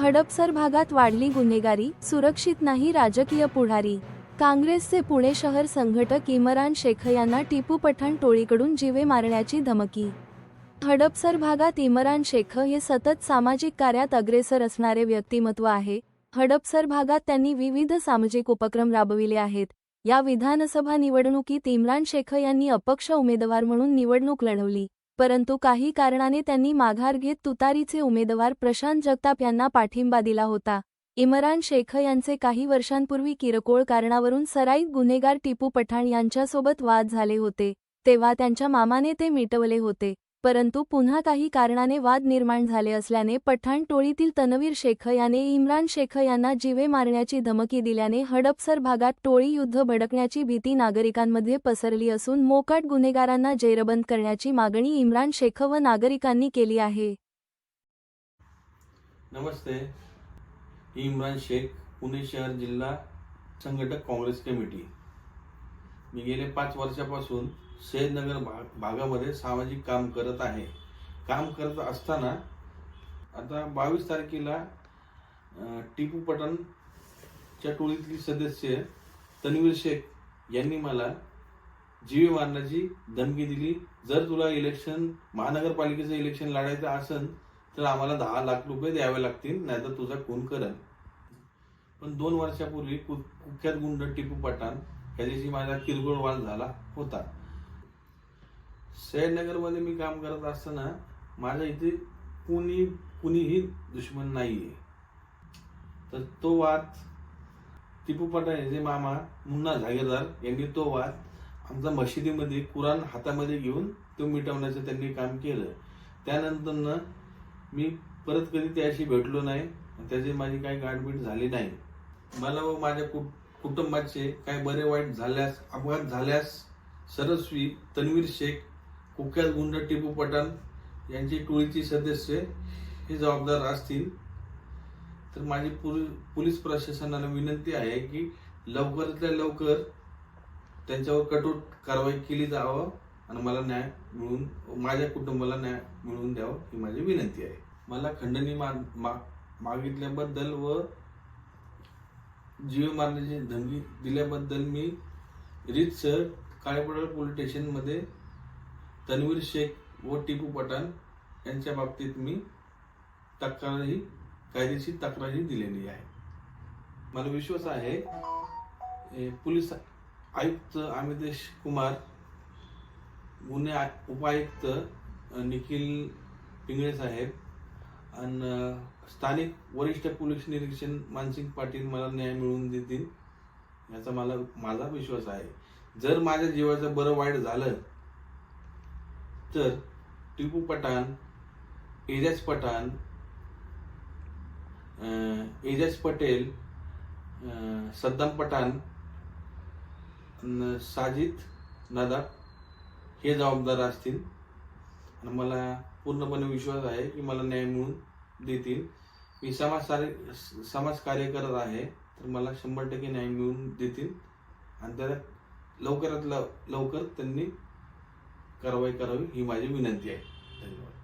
हडपसर भागात वाढली गुन्हेगारी सुरक्षित नाही राजकीय पुढारी. काँग्रेसचे पुणे शहर संघटक इमरान शेख यांना टिपू पठाण टोळीकडून जीवे मारण्याची धमकी. हडपसर भागात इमरान शेख हे सतत सामाजिक कार्यात अग्रेसर असणारे व्यक्तिमत्व आहे. हडपसर भागात त्यांनी विविध सामाजिक उपक्रम राबविले आहेत. या विधानसभा निवडणुकीत इम्रान शेख यांनी अपक्ष उमेदवार म्हणून निवडणूक लढवली. परंतु काही कारणाने त्यांनी माघार घेत तुतारीचे उमेदवार प्रशांत जगताप यांना पाठिंबा दिला होता. इमरान शेख यांचे काही वर्षांपूर्वी किरकोळ कारणावरून सराईत गुन्हेगार टिपू पठाण यांच्यासोबत वाद झाले होते तेव्हा त्यांच्या मामाने ते मिटवले होते. परंतु पुन्हा काही कारणाने वाद निर्माण झाले असल्याने पठाण टोळीतील तनवीर शेख याने इम्रान शेख यांना जीवे मारण्याची धमकी दिल्याने हडपसर भागात टोळी युद्ध भडकण्याची भीती नागरिकांमध्ये पसरली असून मोकाट गुन्हेगारांना जेरबंद करण्याची मागणी इम्रान शेख व नागरिकांनी केली आहे. नमस्ते. इम्रान शेख पुणे शहर जिल्हा संघटक काँग्रेस कमिटी. मी गेले पाच वर्षापासून शहीदनगर भाग भागामध्ये सामाजिक काम करत आहे. काम करत असताना आता बावीस तारखेला टिपू पठाणच्या टोळीतली सदस्य तन्वीर शेख यांनी मला जीवे मारण्याची धमकी दिली. जर तुला इलेक्शन महानगरपालिकेचं इलेक्शन लढायचं असेल तर आम्हाला दहा लाख रुपये द्यावे लागतील नाहीतर तुझा खून करल पण दोन वर्षापूर्वी कु कुख्यात गुंड टिपू पठाण ह्याच्याशी माझा किरकोळ वाद झाला होता. शहरनगरमध्ये मी काम करत असताना माझ्या इथे कुणी कुणीही दुश्मन नाहीये. तर तो वाद टिपू पठाण याचे मामा मुन्ना झागेदार यांनी तो वाद आमचा मशिदीमध्ये कुराण हातामध्ये घेऊन तो मिटवण्याचं त्यांनी काम केलं. त्यानंतरनं मी परत कधी त्याशी भेटलो नाही त्याची माझी काही गाठभेट झाली नाही. मला व माझ्या कुट कुटुंबाचे काही बरे वाईट झाल्यास अपघात झाल्यास सरस्वी तन्वीर शेख कुख्यात गुंड टिपू पठाण यांची टोळीची सदस्य हे जबाबदार असतील. तर माझी पुल पोलीस प्रशासनाला विनंती आहे की लवकरातल्या लवकर त्यांच्यावर कठोर कारवाई केली जावं आणि मला न्याय मिळून माझ्या कुटुंबाला न्याय मिळवून द्यावं ही माझी विनंती आहे. मला खंडणी मा मा- मागितल्याबद्दल व जीव मारण्याची धमकी दिल्याबद्दल मी रीतसर काळेपडळ पोलीस स्टेशनमध्ये तन्वीर शेख व टिपू पठाण यांच्या बाबतीत मी तक्रारही कायदेशीर तक्रारही दिलेली आहे. मला विश्वास आहे पोलीस आयुक्त अमितेश कुमार गुन्हे उपायुक्त निखिल पिंगळे साहेब आणि स्थानिक वरिष्ठ पोलीस निरीक्षण मानसिंग पाटील मला न्याय मिळवून देतील याचा मला माझा विश्वास आहे. जर माझ्या जीवाचं बरं वाईट झालं तर टिपू पठाण एजाज पठाण एजाज पटेल सद्दाम पठाण साजिद नदाब हे जबाबदार असतील. आणि मला पूर्णपणे विश्वास आहे की मला न्याय मिळून देतील. मी समाज कार्य समाज कार्य करत आहे तर मला शंभर टक्के न्याय मिळवून देतील. आणि त्याला लवकरात लव लवकर त्यांनी कारवाई करावी ही माझी विनंती आहे. धन्यवाद.